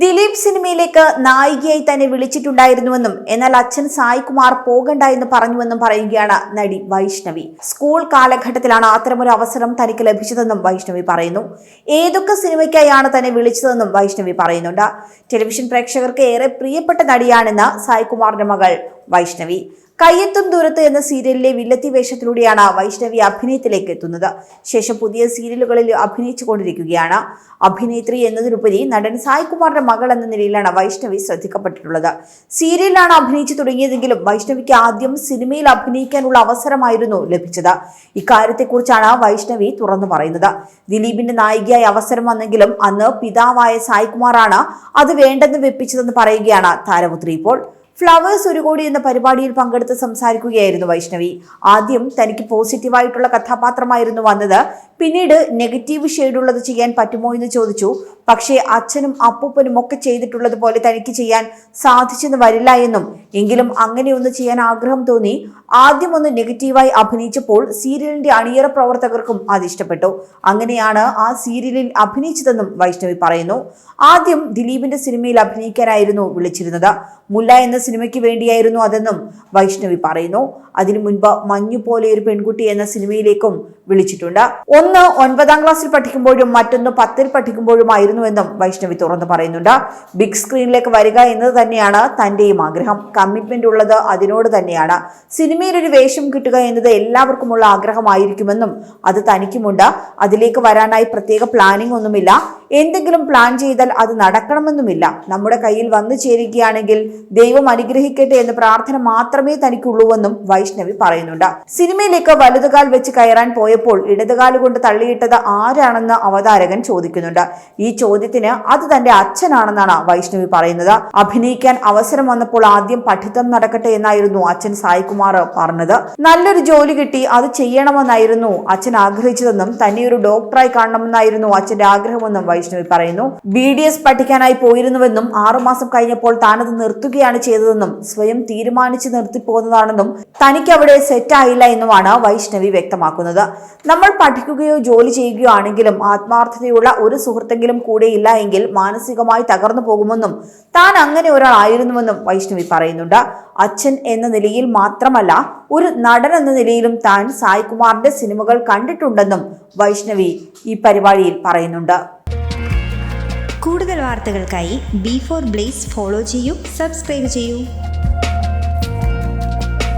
ദിലീപ് സിനിമയിലേക്ക് നായികയായി തന്നെ വിളിച്ചിട്ടുണ്ടായിരുന്നുവെന്നും എന്നാൽ അച്ഛൻ സായികുമാർ പോകണ്ട എന്ന് പറഞ്ഞുവെന്നും പറയുകയാണ് നടി വൈഷ്ണവി. സ്കൂൾ കാലഘട്ടത്തിലാണ് അത്തരമൊരു അവസരം തനിക്ക് ലഭിച്ചതെന്നും വൈഷ്ണവി പറയുന്നു. ഏതൊക്കെ സിനിമയ്ക്കായാണ് തന്നെ വിളിച്ചതെന്നും വൈഷ്ണവി പറയുന്നുണ്ട്. ടെലിവിഷൻ പ്രേക്ഷകർക്ക് ഏറെ പ്രിയപ്പെട്ട നടിയാണെന്ന് സായികുമാറിന്റെ മകൾ വൈഷ്ണവി. കയ്യെത്തും ദൂരത്ത് എന്ന സീരിയലിലെ വില്ലത്തി വേഷത്തിലൂടെയാണ് വൈഷ്ണവി അഭിനയത്തിലേക്ക് എത്തുന്നത്. ശേഷം പുതിയ സീരിയലുകളിൽ അഭിനയിച്ചു കൊണ്ടിരിക്കുകയാണ്. അഭിനേത്രി എന്നതിനുപരി നടൻ സായ് കുമാറിന്റെ മകൾ എന്ന നിലയിലാണ് വൈഷ്ണവി ശ്രദ്ധിക്കപ്പെട്ടിട്ടുള്ളത്. സീരിയലിലാണ് അഭിനയിച്ചു തുടങ്ങിയതെങ്കിലും വൈഷ്ണവിക്ക് ആദ്യം സിനിമയിൽ അഭിനയിക്കാനുള്ള അവസരമായിരുന്നു ലഭിച്ചത്. ഇക്കാര്യത്തെക്കുറിച്ചാണ് വൈഷ്ണവി തുറന്നു പറയുന്നത്. ദിലീപിന്റെ നായികയായി അവസരം വന്നെങ്കിലും അന്ന് പിതാവായ സായ് കുമാറാണ് അത് വേണ്ടെന്ന് വെപ്പിച്ചതെന്ന് പറയുകയാണ് താരപുത്രി ഇപ്പോൾ. ഫ്ലവേഴ്സ് ഒരു കോടി എന്ന പരിപാടിയിൽ പങ്കെടുത്ത് സംസാരിക്കുകയായിരുന്നു വൈഷ്ണവി. ആദ്യം തനിക്ക് പോസിറ്റീവായിട്ടുള്ള കഥാപാത്രമായിരുന്നു വന്നത്. പിന്നീട് നെഗറ്റീവ് ഷെയ്ഡുള്ളത് ചെയ്യാൻ പറ്റുമോ എന്ന് ചോദിച്ചു. പക്ഷേ അച്ഛനും അപ്പൂപ്പനും ഒക്കെ ചെയ്തിട്ടുള്ളത് പോലെ തനിക്ക് ചെയ്യാൻ സാധിച്ചെന്ന് വരില്ല എന്നും. എങ്കിലും അങ്ങനെ ഒന്ന് ചെയ്യാൻ ആഗ്രഹം തോന്നി. ആദ്യം ഒന്ന് നെഗറ്റീവായി അഭിനയിച്ചപ്പോൾ സീരിയലിന്റെ അണിയറ പ്രവർത്തകർക്കും അത് ഇഷ്ടപ്പെട്ടു. അങ്ങനെയാണ് ആ സീരിയലിൽ അഭിനയിച്ചതെന്നും വൈഷ്ണവി പറയുന്നു. ആദ്യം ദിലീപിന്റെ സിനിമയിൽ അഭിനയിക്കാനായിരുന്നു വിളിച്ചിരുന്നത്. മുല്ല എന്ന സിനിമയ്ക്ക് വേണ്ടിയായിരുന്നു അതെന്നും വൈഷ്ണവി പറയുന്നു. അതിനു മുൻപ് മഞ്ഞു പോലെ ഒരു പെൺകുട്ടി എന്ന സിനിമയിലേക്കും വിളിച്ചിട്ടുണ്ട്. ഒന്ന് ഒൻപതാം ക്ലാസ്സിൽ പഠിക്കുമ്പോഴും മറ്റൊന്ന് പത്തിൽ പഠിക്കുമ്പോഴുമായിരുന്നുവെന്നും വൈഷ്ണവി തുറന്നു പറയുന്നുണ്ട്. ബിഗ് സ്ക്രീനിലേക്ക് വരിക എന്നത് തന്നെയാണ് തന്റെയും ആഗ്രഹം. കമ്മിറ്റ്മെന്റ് ഉള്ളത് അതിനോട് തന്നെയാണ്. സിനിമയിൽ ഒരു വേഷം കിട്ടുക എന്നത് എല്ലാവർക്കുമുള്ള ആഗ്രഹമായിരിക്കുമെന്നും അത് തനിക്കുമുണ്ട്. അതിലേക്ക് വരാനായി പ്രത്യേക പ്ലാനിംഗ് ഒന്നുമില്ല. എന്തെങ്കിലും പ്ലാൻ ചെയ്താൽ അത് നടക്കണമെന്നുമില്ല. നമ്മുടെ കയ്യിൽ വന്നു ചേരുകയാണെങ്കിൽ ദൈവം അനുഗ്രഹിക്കട്ടെ എന്ന പ്രാർത്ഥന മാത്രമേ തനിക്കുള്ളൂവെന്നും വൈഷ്ണവി പറയുന്നുണ്ട്. സിനിമയിലേക്ക് വലതുകാൽ വെച്ച് കയറാൻ പോയപ്പോൾ ഇടതുകാൽ കൊണ്ട് തള്ളിയിട്ടത് ആരാണെന്ന് അവതാരകൻ ചോദിക്കുന്നുണ്ട്. ഈ ചോദ്യത്തിന് അത് തന്റെ അച്ഛനാണെന്നാണ് വൈഷ്ണവി പറയുന്നത്. അഭിനയിക്കാൻ അവസരം വന്നപ്പോൾ ആദ്യം പഠിത്തം നടക്കട്ടെ എന്നായിരുന്നു അച്ഛൻ സായികുമാർ പറഞ്ഞത്. നല്ലൊരു ജോലി കിട്ടി അത് ചെയ്യണമെന്നായിരുന്നു അച്ഛൻ ആഗ്രഹിച്ചതെന്നും തന്നെ ഒരു ഡോക്ടറായി കാണണമെന്നായിരുന്നു അച്ഛന്റെ ആഗ്രഹമെന്നും വൈഷ്ണവി പറയുന്നു. ബി ഡി എസ് പഠിക്കാനായി പോയിരുന്നുവെന്നും ആറുമാസം കഴിഞ്ഞപ്പോൾ താനത് നിർത്തുകയാണ് ചെയ്തതെന്നും സ്വയം തീരുമാനിച്ച് നിർത്തിപ്പോകുന്നതാണെന്നും തനിക്ക് അവിടെ സെറ്റായില്ല എന്നുമാണ് വൈഷ്ണവി വ്യക്തമാക്കുന്നത്. നമ്മൾ പഠിക്കുകയോ ജോലി ചെയ്യുകയോ ആണെങ്കിലും ആത്മാർത്ഥതയുള്ള ഒരു സുഹൃത്തെങ്കിലും കൂടെയില്ല എങ്കിൽ മാനസികമായി തകർന്നു പോകുമെന്നും താൻ അങ്ങനെ ഒരാളായിരുന്നുവെന്നും വൈഷ്ണവി പറയുന്നുണ്ട്. അച്ഛൻ എന്ന നിലയിൽ മാത്രമല്ല ഒരു നടൻ എന്ന നിലയിലും താൻ സായികുമാറിന്റെ സിനിമകൾ കണ്ടിട്ടുണ്ടെന്നും വൈഷ്ണവി ഈ പരിപാടിയിൽ പറയുന്നുണ്ട്. കൂടുതൽ വാർത്തകൾക്കായി ബി ഫോർ ബ്ലേസ് ഫോളോ ചെയ്യൂ സബ്സ്ക്രൈബ് ചെയ്യൂ.